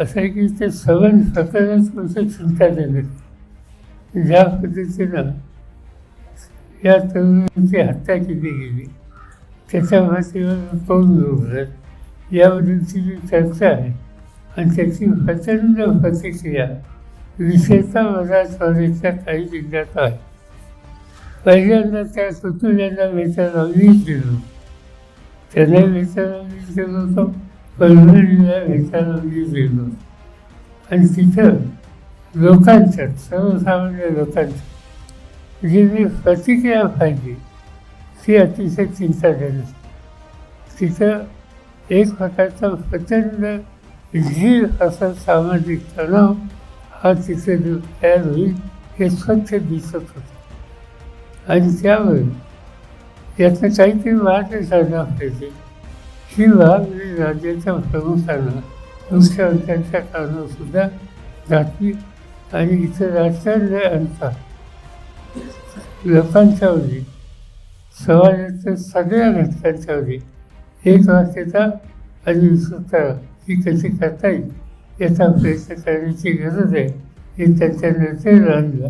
असं आहे की ते सगळं स्वतःच कसं म्हणजे चिंता देणं ज्या पद्धतीनं या तरुणाची हत्या केली गेली त्याच्या मातीवर तोंड मिळवलं याबद्दलची जी चर्चा आहे. आणि त्याची प्रचंड प्रतिक्रिया विशेषतः मराठवाड्याच्या काही जिल्ह्यात आहे. पहिल्यांदा त्या कुटुंबियांना वेतन वीज दिलं. त्यांना वेतन वीज दिलं होतं. परभणीला वेतन मी दिलं आणि तिथं लोकांच्यात सर्वसामान्य लोकांच्यात जी मी प्रतिक्रिया पाहिजे ती अतिशय चिंताजनक. तिथं एक प्रकारचा प्रचंड झीर असा सामाजिक तणाव हा तिथे तयार होईल हे स्वच्छ दिसत होतं. आणि त्यामुळे यातनं काहीतरी मार्ग साधला पाहिजे ही बाब मी राज्याच्या प्रमुखांना मुख्यमंत्र्यांच्या कारणसुद्धा घातली आणि इथं राजकारण न आणता लोकांच्यावरती समाजाच्या सगळ्या घटकांच्यावरती एक वाक्यता आणि विश्वता ही कशी करता येईल याचा प्रयत्न करण्याची गरज आहे हे त्यांच्या नेते आणला.